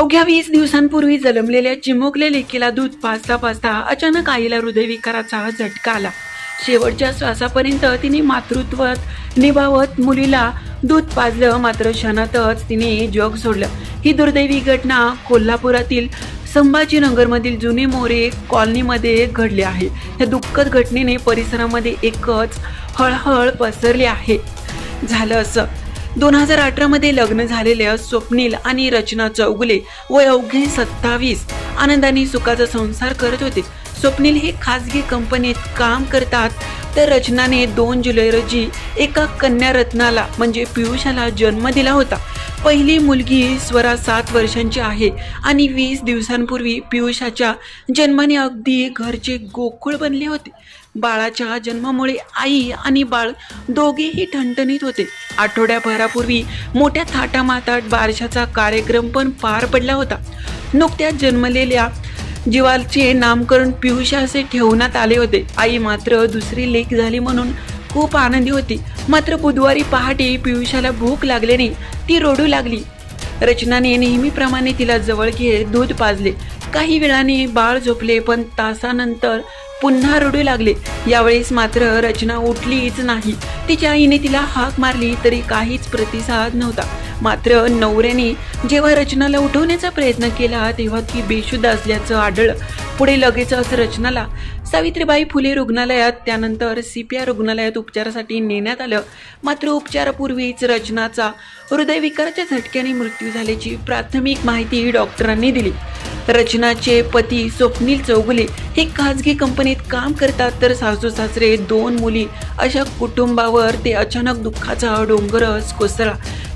अवघ्या वीस दिवसांपूर्वी जन्मलेल्या चिमुकल्या लेकीला दूध पाजता पाजता अचानक आईला हृदयविकाराचा झटका आला. शेवटच्या श्वासापर्यंत तिने मातृत्वात निभावत मुलीला दूध पाजलं मात्र क्षणातच तिने जग सोडलं. ही दुर्दैवी घटना कोल्हापुरातील संभाजीनगरमधील जुने मोरे कॉलनीमध्ये घडले आहे. या दुःखद घटनेने परिसरामध्ये एकच हळहळ पसरली आहे. झालं असं. दोन हजार अठरामध्ये लग्न झालेल्या स्वप्नील आणि रचना चौगुले व अवघे सत्तावीस. आनंदाने सुखाचा संसार करत होते. स्वप्नील हे खाजगी कंपनीत काम करतात. तर रचनाने दोन जुलै रोजी एका कन्या रत्नाला म्हणजे पियुषाला जन्म दिला होता. पहिली मुलगी स्वरा सात वर्षांची आहे आणि वीस दिवसांपूर्वी पियुषाच्या जन्माने अगदी घरचे गोकुळ बनले होते. बाळाच्या जन्मामुळे आई आणि बाळ दोघेही ठणठणीत होते. आठवड्याभरापूर्वी मोठ्या थाटामातात बारशाचा कार्यक्रम पण पार पडला होता. नुकत्याच जन्मलेल्या जीवाचे नामकरण पियुषा असे ठेवण्यात आले होते. आई मात्र दुसरी लेख झाली म्हणून खूप आनंदी होती. मात्र बुधवारी पहाटे पियुषाला भूक लागल्याने ती रडू लागली. रचनाने नेहमीप्रमाणे तिला जवळ घेत दूध पाजले. काही वेळाने बाळ झोपले पण तासानंतर पुन्हा रडू लागले. यावेळेस मात्र रचना उठलीच नाही. तिच्या आईने तिला हाक मारली तरी काहीच प्रतिसाद नव्हता. मात्र नवऱ्याने जेव्हा रचनाला उठवण्याचा प्रयत्न केला तेव्हा ती बेशुद्ध असल्याचं आढळलं पुढे लगेचच रचनाला सावित्रीबाई फुले रुग्णालयात त्यानंतर सी पी रुग्णालयात उपचारासाठी नेण्यात आलं. मात्र उपचारापूर्वीच रचनाचा हृदयविकाराच्या झटक्याने मृत्यू झाल्याची प्राथमिक माहिती डॉक्टरांनी दिली. रचनाचे पती स्वप्नील चौगुले हे खाजगी कंपनीत काम करतात तर सासू सासरे दोन मुली. अशा कुटुंबावर ते अचानक दुःखाचा डोंगरच कोसळला.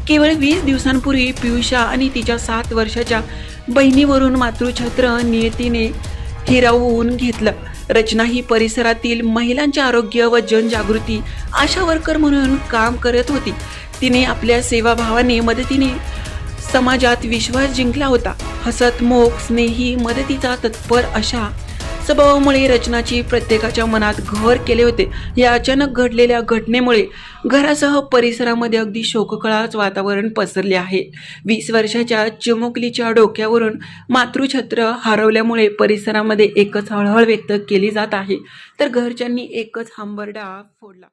केवळ वीस दिवसांपूर्वी पियुषा आणि तिच्या सात वर्षाच्या बहिणीवरून मातृछत्र नियतीने हिरावून घेतलं. रचना ही परिसरातील महिलांचे आरोग्य व जनजागृती आशा वर्कर म्हणून काम करत होती. तिने आपल्या सेवाभावाने मदतीने समाजात विश्वास जिंकला होता. हसतमुख स्नेही मदतीचा तत्पर अशा स्वभावामुळे रचनाची प्रत्येकाच्या मनात घर केले होते. या अचानक घडलेल्या घटनेमुळे घरासह परिसरामध्ये अगदी शोककळाच वातावरण पसरले आहे. वीस वर्षाच्या चिमुकलीच्या डोक्यावरून मातृछत्र हरवल्यामुळे परिसरामध्ये एकच हळहळ व्यक्त केली जात आहे. तर घरच्यांनी एकच हंबरडा फोडला.